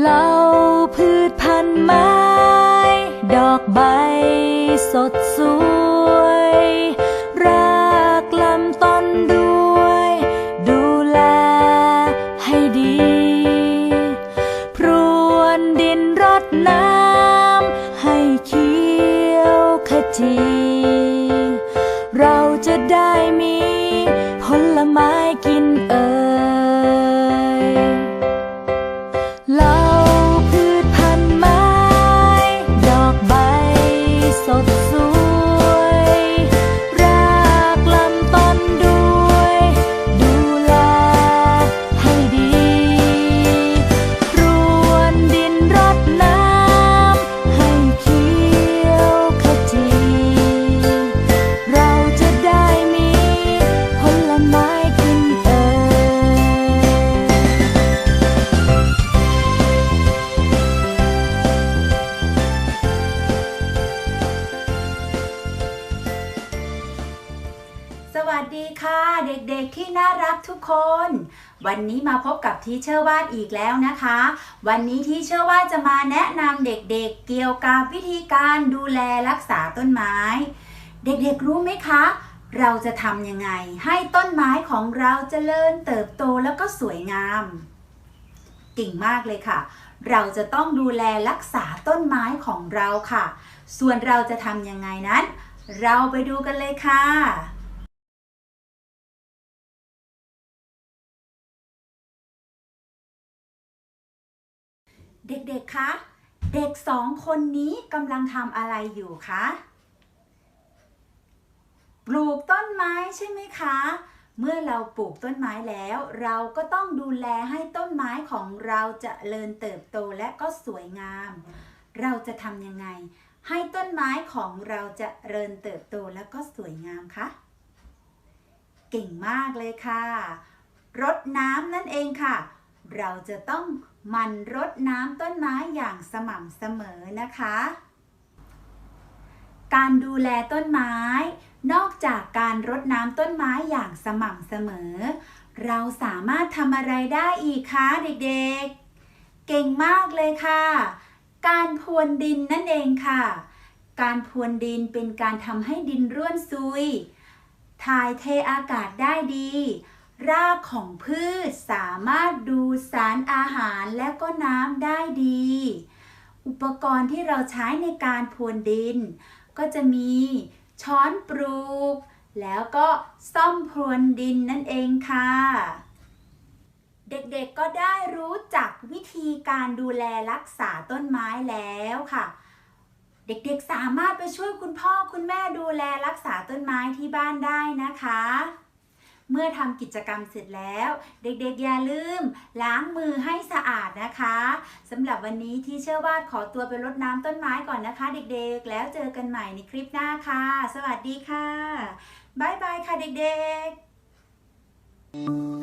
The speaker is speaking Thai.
เหล่าพืชพันไม้ ดอกใบสดสวย รากลำต้นด้วย ดูแลให้ดี พรวนดินรดน้ำ ให้เขียวขจี เราจะได้มีผลไม้ สวัสดีค่ะเด็กๆที่น่ารักทุกคน วันนี้มาพบกับทีเชอร์วาดอีกแล้วนะคะ วันนี้ทีเชอร์วาดจะมาแนะนำเด็กๆเกี่ยวกับวิธีการดูแลรักษาต้นไม้ เด็กๆรู้ไหมคะ เราจะทำยังไง ให้ต้นไม้ของเราเจริญเติบโตแล้วก็สวยงามเก่งมากเลยค่ะ เราจะต้องดูแลรักษาต้นไม้ของเราค่ะ ส่วนเราจะทำยังไงนั้น เราไปดูกันเลยค่ะ เด็กๆ คะ เด็กสองคนนี้กำลังทำอะไรอยู่คะ ปลูกต้นไม้ใช่ไหมคะ เมื่อเราปลูกต้นไม้แล้ว เราก็ต้องดูแลให้ต้นไม้ของเราจเจริญเติบโตและก็สวยงาม เราจะทำยังไง ให้ต้นไม้ของเราจะเจริญเติบโตและก็สวยงามคะ เก่งมากเลยค่ะ รดน้ำนั่นเองค่ะ เราจะต้อง มันรดน้ำต้นไม้อย่างสม่ำเสมอนะคะ การดูแลต้นไม้ นอกจากการรดน้ำต้นไม้อย่างสม่ำเสมอ เราสามารถทำอะไรได้อีกคะเด็กๆ เก่งมากเลยค่ะ การพรวนดินนั่นเองค่ะ การพรวนดินเป็นการทำให้ดินร่วนซุย ถ่ายเทอากาศได้ดี รากของพืชสามารถดูดสารอาหารและก็น้ำได้ดี อุปกรณ์ที่เราใช้ในการพรวนดิน ก็จะมีช้อนปลูก แล้วก็ซ่อมพรวนดินนั่นเองค่ะ เด็กๆก็ได้รู้จักวิธีการดูแลรักษาต้นไม้แล้วค่ะ เด็กๆสามารถไปช่วยคุณพ่อคุณแม่ดูแลรักษาต้นไม้ที่บ้านได้นะคะ เมื่อทำกิจกรรมเสร็จแล้ว เด็กๆอย่าลืม ล้างมือให้สะอาดนะคะสำหรับวันนี้ที่เชื่อว่าขอตัวไปรดน้ำต้นไม้ก่อนนะคะ เด็กๆ แล้วเจอกันใหม่ในคลิปหน้าค่ะ สวัสดีค่ะ บ๊ายบายค่ะเด็กๆ